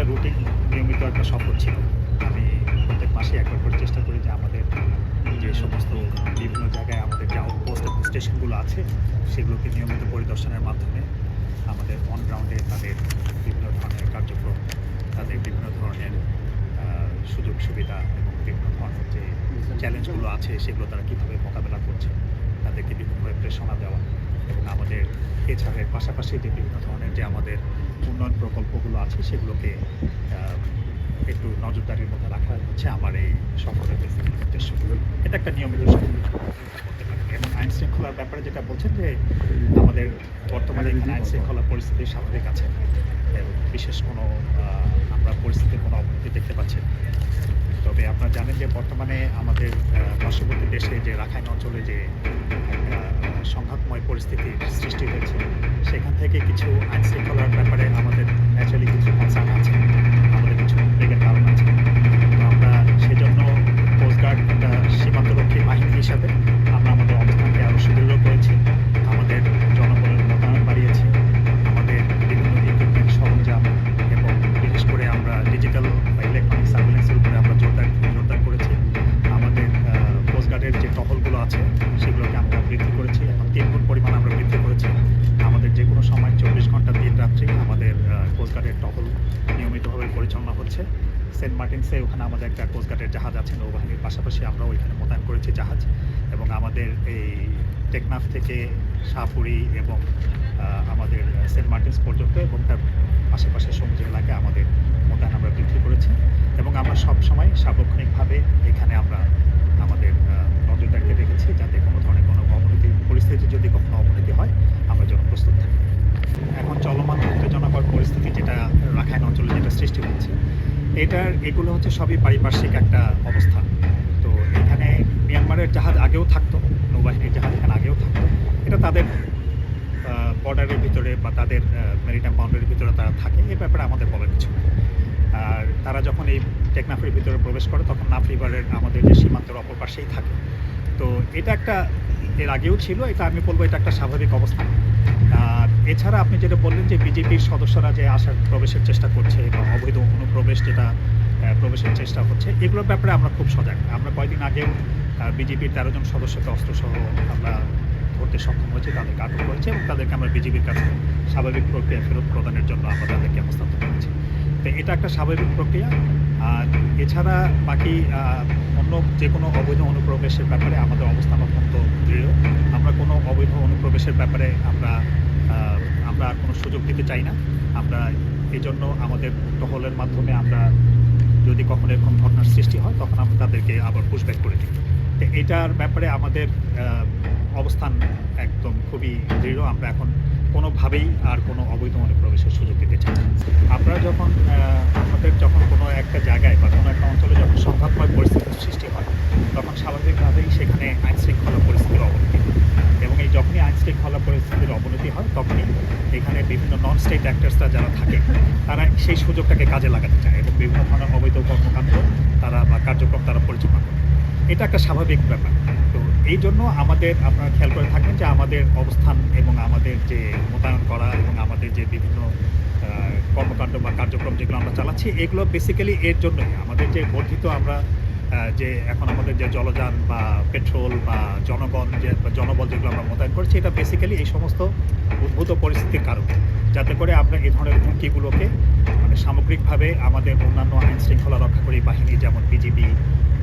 একটা রুটিন নিয়মিত একটা সফর ছিল। আমি প্রত্যেক মাসে একবার করে চেষ্টা করি যে আমাদের যে সমস্ত বিভিন্ন জায়গায় আমাদের যে আউটপোস্ট স্টেশনগুলো আছে সেগুলোকে নিয়মিত পরিদর্শনের মাধ্যমে আমাদের অন গ্রাউন্ডে তাদের বিভিন্ন ধরনের কার্যক্রম তাদের বিভিন্ন ধরনের সুযোগ সুবিধা এবং বিভিন্ন ধরনের যে চ্যালেঞ্জগুলো আছে সেগুলো তারা কীভাবে মোকাবেলা করছে তাদেরকে বিভিন্নভাবে প্রেরণা দেওয়া আমাদের এছাড়া পাশাপাশি যে বিভিন্ন ধরনের যে আমাদের উন্নয়ন প্রকল্পগুলো আছে, সেগুলোকে একটু নজরদারির মধ্যে রাখা হচ্ছে আমার এই সফরের বেসিক উদ্দেশ্য এটা একটা নিয়মিত এবং আইন শৃঙ্খলার ব্যাপারে যেটা বলছেন যে, আমাদের বর্তমানে এখানে আইন শৃঙ্খলা পরিস্থিতি স্বাভাবিক আছে। বিশেষ কোনো আমরা পরিস্থিতির কোনো অবনতি দেখতে পাচ্ছি। তবে আপনারা জানেন যে বর্তমানে আমাদের পার্শ্ববর্তী দেশে যে রাখাইন অঞ্চলে যে সংঘাতময় পরিস্থিতির সৃষ্টি হয়েছে। সেখান থেকে কিছু আইন শৃঙ্খলার ব্যাপারে আমাদের ন্যাচারালি কিছু কনসার্ন আছে, আমাদের কিছু উদ্বেগের কারণ আছে। তো আমরা সেজন্য কোস্টগার্ড একটা সীমান্তরক্ষী বাহিনী হিসাবে আমরা আমাদের অবস্থানকে আরও সুদৃঢ় করেছি আমাদের জনবলের মোতায়েন বাড়িয়েছি আমাদের বিভিন্ন ইকুইপমেন্ট সরঞ্জাম এবং বিশেষ করে আমরা ডিজিটাল বা ইলেকট্রনিক সার্ভিলেন্সের উপরে আমরা জোরদার জোরদার করেছি আমাদের কোস্টগার্ডের যে টহলগুলো আছে সেগুলোকে আমরা বৃদ্ধি করেছি এখন তিন গুণ পরিমাণ আমরা বৃদ্ধি করেছি আমাদের যে কোনো সময় চব্বিশ ঘণ্টা দিন রাত্রি আমাদের কোস্টগার্ডের টহল নিয়মিতভাবে পরিচালনা হচ্ছে। সেন্ট মার্টিনসে ওখানে আমাদের একটা কোস্টগার্ডের জাহাজ আছে, নৌবাহিনীর পাশাপাশি আমরা ওইখানে মোতায়েন করেছি জাহাজ এবং আমাদের এই টেকনাফ থেকে শাহপুরি এবং আমাদের সেন্ট মার্টিনস পর্যন্ত এবং তার আশেপাশের সমুদ্র এলাকায় আমাদের মোতায়েন আমরা বৃদ্ধি করেছি এবং আমরা সব সময় সার্বক্ষণিকভাবে এখানে আমরা আমাদের আহ, নজরদারিতে রেখেছি যাতে কোনো ধরনের কোনো অবনতি পরিস্থিতি যদি কখনো অবনতি হয় আমরা যেন প্রস্তুত থাকি এখন চলমান উত্তেজনাকর পরিস্থিতি যেটা রাখাইন অঞ্চলে যেটা সৃষ্টি হচ্ছে এটার, এগুলো হচ্ছে সবই পারিপার্শ্বিক একটা অবস্থা। তো এখানে মিয়ানমারের জাহাজ আগেও থাকতো, নৌবাহিনীর জাহাজ এখানে আগেও থাকতো। এটা তাদের বর্ডারের ভিতরে বা তাদের মেরিটাইম বাউন্ডারির ভিতরে তারা থাকে, এ ব্যাপারে আমাদের বলার কিছু আর তারা যখন এই টেকনাফের ভিতরে প্রবেশ করে, তখন নাফ রিভারের আমাদের যে সীমান্তের অপর পাশেই থাকে। তো এটা একটা, এর আগেও ছিল, এটা আমি বলব এটা একটা স্বাভাবিক অবস্থা। এছাড়া আপনি যেটা বললেন যে বিজেপির সদস্যরা যে আসার প্রবেশের চেষ্টা করছে বা অবৈধ অনুপ্রবেশ যেটা প্রবেশের চেষ্টা হচ্ছে, এগুলোর ব্যাপারে আমরা খুব সজাগ। আমরা কয়েকদিন আগেও বিজেপির তেরো জন সদস্যকে অস্ত্রসহ আমরা ধরতে সক্ষম হয়েছি, তাদেরকে আটক করেছি এবং তাদেরকে আমরা বিজেপির কাছে স্বাভাবিক প্রক্রিয়া ফেরত প্রদানের জন্য আমরা তাদেরকে হস্তান্তর করেছি। তো এটা একটা স্বাভাবিক প্রক্রিয়া। আর এছাড়া বাকি অন্য যে কোনো অবৈধ অনুপ্রবেশের ব্যাপারে আমাদের অবস্থান অত্যন্ত দৃঢ়। আমরা কোনো অবৈধ অনুপ্রবেশের ব্যাপারে আমরা আমরা আর কোনো সুযোগ দিতে চাই না। আমরা এই জন্য আমাদের টহলের মাধ্যমে আমরা যদি কখনো এরকম ঘটনার সৃষ্টি হয়, তখন আমরা তাদেরকে আবার পুশব্যাক করে দিই। তো এটার ব্যাপারে আমাদের অবস্থান একদম খুবই দৃঢ়। আমরা এখন কোনোভাবেই আর কোনো অবৈধ অনুপ্রবেশের সুযোগ দিতে চাই আমরা যখন আমাদের যখন কোনো একটা জায়গায় বা কোনো একটা অঞ্চলে যখন সংঘাতময় পরিস্থিতির সৃষ্টি হয়, তখন স্বাভাবিকভাবেই সেখানে আইন শৃঙ্খলা পরিস্থিতির অবনতি। এবং এই যখনই আইন শৃঙ্খলা পরিস্থিতির অবনতি হয়, তখনই এখানে বিভিন্ন নন স্টেট অ্যাক্টার্সরা যারা থাকে, তারা সেই সুযোগটাকে কাজে লাগাতে চায় এবং বিভিন্ন ধরনের অবৈধ কর্মকাণ্ড তারা বা কার্যক্রম তারা পরিচালনা করে। এটা একটা স্বাভাবিক ব্যাপার। এই জন্য আমাদের আপনারা খেয়াল করে থাকবেন যে আমাদের অবস্থান এবং আমাদের যে মোতায়েন করা এবং আমাদের যে বিভিন্ন কর্মকাণ্ড বা কার্যক্রম যেগুলো আমরা চালাচ্ছি, এগুলো বেসিক্যালি এর জন্যই। আমাদের যে বর্ধিত আমরা যে এখন আমাদের যে জলযান বা পেট্রোল বা জনগণ যে জনবল যেগুলো আমরা মোতায়েন করছি, এটা বেসিক্যালি এই সমস্ত উদ্ভূত পরিস্থিতির কারণে। যাতে করে আমরা এই ধরনের হুমকিগুলোকে মানে সামগ্রিকভাবে আমাদের অন্যান্য আইন শৃঙ্খলা রক্ষাকারী বাহিনী যেমন বিজিবি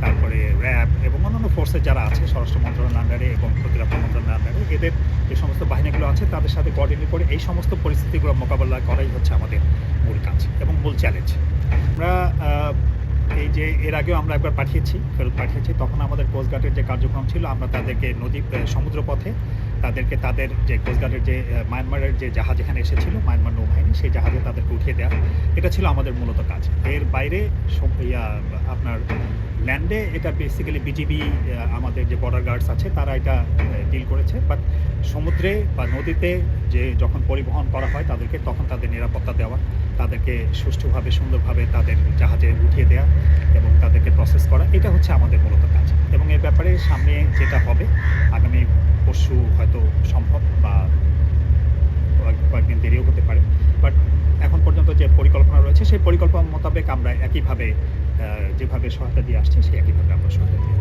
তারপরে র্যাব এবং অন্যান্য ফোর্সের যারা আছে, স্বরাষ্ট্র মন্ত্রণালয়ের আন্ডারে এবং প্রতিরক্ষা মন্ত্রণালয়ের আন্ডারে এদের যে সমস্ত বাহিনীগুলো আছে, তাদের সাথে কোঅর্ডিনেট করে এই সমস্ত পরিস্থিতিগুলো মোকাবেলা করাই হচ্ছে আমাদের মূল কাজ এবং মূল চ্যালেঞ্জ আমরা এই যে এর আগেও আমরা একবার পাঠিয়েছি, ফেরত পাঠিয়েছি, তখন আমাদের কোস্টগার্ডের যে কার্যক্রম ছিল, আমরা তাদেরকে নদী সমুদ্রপথে তাদেরকে, তাদের যে কোস্টগার্ডের যে মায়ানমারের যে জাহাজ এখানে এসেছিল মায়ানমার নৌবাহিনী, সেই জাহাজে তাদেরকে উঠিয়ে দেওয়া এটা ছিল আমাদের মূলত কাজ। এর বাইরে আপনার ল্যান্ডে এটা বেসিক্যালি বিজিবি আমাদের যে বর্ডার গার্ডস আছে, তারা এটা ডিল করেছে। বাট সমুদ্রে বা নদীতে যে যখন পরিবহন করা হয় তাদেরকে, তখন তাদের নিরাপত্তা দেওয়া, তাদেরকে সুষ্ঠুভাবে, সুন্দরভাবে তাদের জাহাজে উঠিয়ে দেওয়া এবং তাদেরকে প্রসেস করা, এটা হচ্ছে আমাদের মূলত কাজ। এবং এর ব্যাপারে সামনে যেটা হবে, আগামী পরশু হয়তো সম্ভব বা কয়েক- কয়েকদিন দেরিও হতে পারে। বাট এখন পর্যন্ত যে পরিকল্পনা রয়েছে, সেই পরিকল্পনা মোতাবেক আমরা একইভাবে যেভাবে সহায়তা দিয়ে আসছি সেই একইভাবে আমরা সহায়তা দিয়ে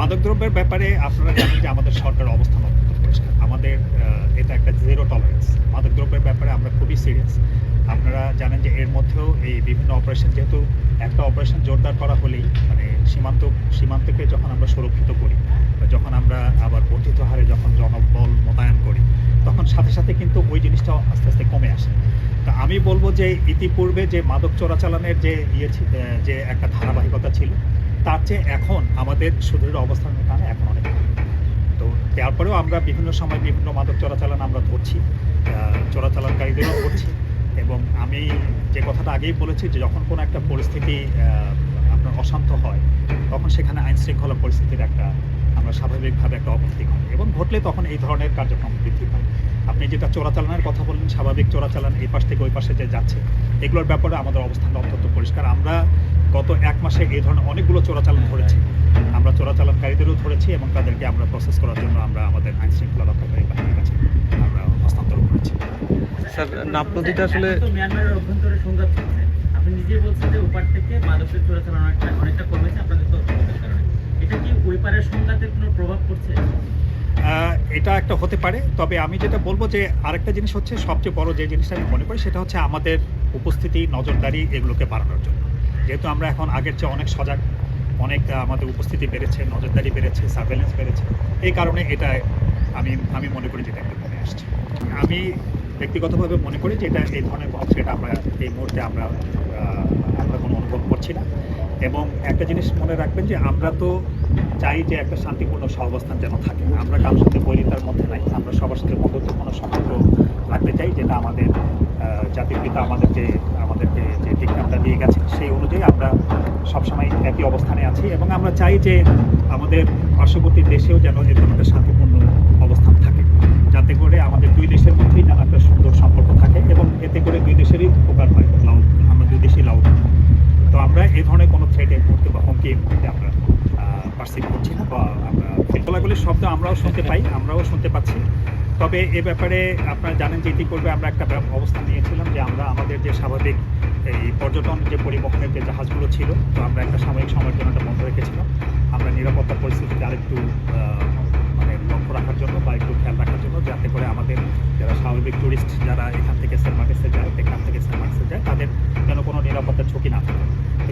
মাদকদ্রব্যের ব্যাপারে আপনারা জানেন যে আমাদের সরকার অবস্থান অত্যন্ত পরিষ্কার। আমাদের এটা একটা জিরো টলারেন্স মাদকদ্রব্যের ব্যাপারে আমরা খুবই সিরিয়াস আপনারা জানেন যে এর মধ্যেও এই বিভিন্ন অপারেশন যেহেতু একটা অপারেশন জোরদার করা হলেই মানে সীমান্ত সীমান্তকে যখন আমরা সুরক্ষিত করি যখন আমরা আবার বর্ধিত হারে যখন জনবল মোতায়েন করি তখন সাথে সাথে কিন্তু ওই জিনিসটাও আস্তে আস্তে কমে আসে। তা আমি বলব যে ইতিপূর্বে যে মাদক চোরাচালানের যে ইয়ে যে একটা ধারাবাহিকতা ছিল, তার চেয়ে এখন আমাদের সুদৃঢ় অবস্থানের কারণে এখন অনেক তো তারপরেও আমরা বিভিন্ন সময় বিভিন্ন মাদক চোরাচালান আমরা ধরছি চোরাচালানকারীদেরও ধরছি। এবং আমি যে কথাটা আগেই বলেছি যে যখন কোনো একটা পরিস্থিতি আপনার অশান্ত হয়, তখন সেখানে আইন শৃঙ্খলা পরিস্থিতির একটা আমরা স্বাভাবিকভাবে একটা অবনতি ঘটে। এবং ঘটলে তখন এই ধরনের কার্যক্রম বৃদ্ধি পায়। আপনি যেটা চোরাচালানের কথা বললেন স্বাভাবিক চোরাচালান এই পাশ থেকে ওই পাশে যে যাচ্ছে এগুলোর ব্যাপারে আমাদের অবস্থানটা অত্যন্ত পরিষ্কার। আমরা গত এক মাসে এই ধরনের অনেকগুলো চোরাচালান ধরেছি। আমরা চোরাচালানকারীদেরও ধরেছি এবং তাদেরকে আমরা প্রসেস করার জন্য আমরা আমাদের আইন শৃঙ্খলা রক্ষাকারী বাহিনীর কাছে আমরা হস্তান্তর করেছি। স্যার নাপ নদীটা আসলে মিয়ানমারের অভ্যন্তরে সংঘাত আপনি নিজে বলছেন যে ওপার থেকে মাদকের চোরাচালান অনেকটা অনেকটা কমেছে আপনাদের তৎপরতার কারণে এটা কি ওই পারের সংঘাতের কোনো প্রভাব পড়ছে আহ, এটা একটা হতে পারে, তবে আমি যেটা বলব যে আরেকটা জিনিস হচ্ছে, সবচেয়ে বড় যে জিনিসটা আমি মনে করি, সেটা হচ্ছে আমাদের উপস্থিতি, নজরদারি এগুলোকে বাড়ানোর জন্য। যেহেতু আমরা এখন আগের চেয়ে অনেক সজাগ, অনেক আমাদের উপস্থিতি বেড়েছে, নজরদারি বেড়েছে সার্ভেলেন্স বেড়েছে, এই কারণে এটা আমি আমি মনে করি যেটা একটু কমে আসছে। আমি ব্যক্তিগতভাবে মনে করি যে এটা এই ধরনের কোনো থ্রেট আমরা এই মুহূর্তে আমরা আমরা কোনো অনুভব করছি না। এবং একটা জিনিস মনে রাখবেন যে আমরা তো চাই যে একটা শান্তিপূর্ণ সহাবস্থান যেন থাকে। আমরা কারোর সাথে বৈরিতার মধ্যে নাই। আমরা সবার সাথে বন্ধুত্বপূর্ণ সম্পর্ক রাখতে চাই যেটা আমাদের জাতির পিতা আমাদের যে আমাদেরকে যে দিকটা দিয়ে গেছে সেই অনুযায়ী আমরা সবসময় একই অবস্থানে আছি এবং আমরা চাই যে আমাদের পার্শ্ববর্তী দেশেও যেন এরকম একটা শান্তিপূর্ণ অবস্থান থাকে। যাতে করে আমাদের দুই দেশের মধ্যেই যেন একটা সুন্দর সম্পর্ক থাকে এবং এতে করে দুই দেশেরই উপকার হয় আমরা দুই দেশই লাভ তো আমরা এই ধরনের এই মুহূর্তে বা হুমকি আমরা পারসিভ করছি না বা আমরা গোলাগুলির শব্দ আমরাও শুনতে পাই আমরাও শুনতে পাচ্ছি। তবে এ ব্যাপারে আপনারা জানেন যে ইতিপূর্বে আমরা একটা অবস্থান নিয়েছিলাম যে আমরা আমাদের যে স্বাভাবিক এই পর্যটন যে পরিবহনের যে জাহাজগুলো ছিল তো আমরা একটা সাময়িক সময়ের জন্য বন্ধ রেখেছিলাম। আমরা নিরাপত্তা পরিস্থিতিতে আরেকটু মানে লক্ষ্য রাখার জন্য বা একটু খেয়াল রাখার জন্য যাতে করে আমাদের যারা স্বাভাবিক টুরিস্ট যারা এখান থেকে সেন্ট মার্কেসে যায় এখান থেকে সেন্ট মার্কেসে যায় তাদের যেন কোনো নিরাপত্তার ঝুঁকি না থাকে।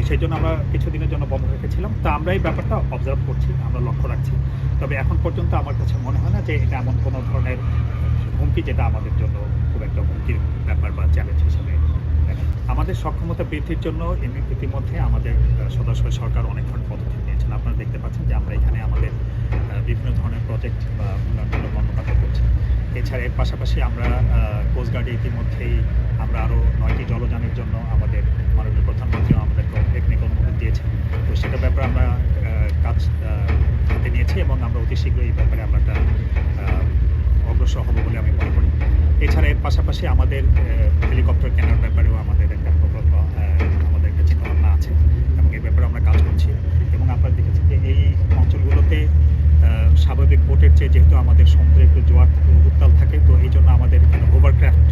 সেই জন্য আমরা কিছুদিনের জন্য বন্ধ রেখেছিলাম। তো আমরা এই ব্যাপারটা অবজার্ভ করছি, আমরা লক্ষ্য রাখছি। তবে এখন পর্যন্ত আমার কাছে মনে হয় না যে এটা এমন কোনো ধরনের হুমকি যেটা আমাদের জন্য খুব একটা হুমকির ব্যাপার বা চ্যালেঞ্জ হিসেবে আমাদের সক্ষমতা বৃদ্ধির জন্য ইতিমধ্যে আমাদের সদস্য সরকার অনেক ধরনের পদক্ষেপ নিয়েছেন। আপনারা দেখতে পাচ্ছেন যে আমরা এখানে আমাদের বিভিন্ন ধরনের প্রজেক্ট বা উন্নয়নমূলক কর্মকাণ্ড করছি। এছাড়া এর পাশাপাশি আমরা কোস্টগার্ডে ইতিমধ্যেই আমরা আরও নয়টি জলযানের জন্য আমাদের মাননীয় প্রধানমন্ত্রীও দিয়েছেন। তো সেটার ব্যাপারে আমরা কাজ হাতে নিয়েছি এবং আমরা অতি শীঘ্রই এই ব্যাপারে আমরা একটা অগ্রসর হব বলে আমি মনে করি। এছাড়া এর পাশাপাশি আমাদের হেলিকপ্টার কেনার ব্যাপারেও আমাদের একটা প্রকল্প আমাদের একটা চিন্তাভাবনা আছে এবং এই ব্যাপারে আমরা কাজ করছি। এবং আপনারা দেখেছেন যে এই অঞ্চলগুলোতে স্বাভাবিক বোটের চেয়ে যেহেতু আমাদের সমুদ্রে একটু জোয়ার উত্তাল থাকে, তো এই জন্য আমাদের এখানে ওভারক্রাফট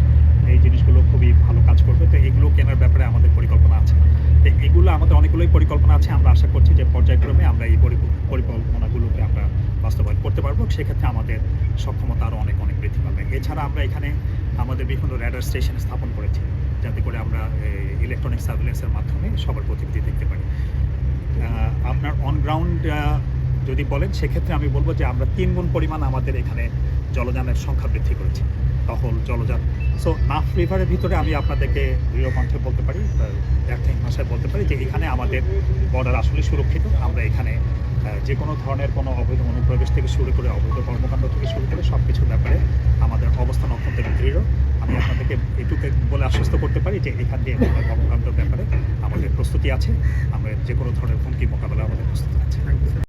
এই জিনিসগুলো খুবই ভালো কাজ করবে তো এগুলো কেনার ব্যাপারে আমাদের পরিকল্পনা আছে তো এগুলো আমাদের অনেকগুলোই পরিকল্পনা আছে। আমরা আশা করছি যে পর্যায়ক্রমে আমরা এই পরি- পরিকল্পনাগুলোকে আমরা বাস্তবায়ন করতে পারব। সেক্ষেত্রে আমাদের সক্ষমতা আরও অনেক অনেক বৃদ্ধি পাবে। এছাড়া আমরা এখানে আমাদের বিভিন্ন র্যাডার স্টেশন স্থাপন করেছি, যাতে করে আমরা ইলেকট্রনিক সার্ভিলেন্সের মাধ্যমে সবার গতিবিধি দেখতে পারি। আপনার অন গ্রাউন্ড যদি বলেন, সেক্ষেত্রে আমি বলব যে আমরা তিন গুণ পরিমাণ আমাদের এখানে জলযানের সংখ্যা বৃদ্ধি করেছি। টহল জলযান সো নাফ রিভারের ভিতরে আমি আপনাদেরকে দৃঢ় কণ্ঠে বলতে পারি একদিন ভাষায় বলতে পারি যে এখানে আমাদের বর্ডার আসলে সুরক্ষিত। আমরা এখানে যে কোনো ধরনের কোনো অবৈধ অনুপ্রবেশ থেকে শুরু করে অবৈধ কর্মকাণ্ড থেকে শুরু করে সব কিছুর ব্যাপারে আমাদের অবস্থান অত্যন্ত দৃঢ়। আমি আপনাদেরকে এটুকু বলে আশ্বস্ত করতে পারি যে এখান দিয়ে কর্মকাণ্ডের ব্যাপারে আমাদের প্রস্তুতি আছে। আমাদের যে কোনো ধরনের হুমকি মোকাবেলা আমাদের প্রস্তুতি আছে।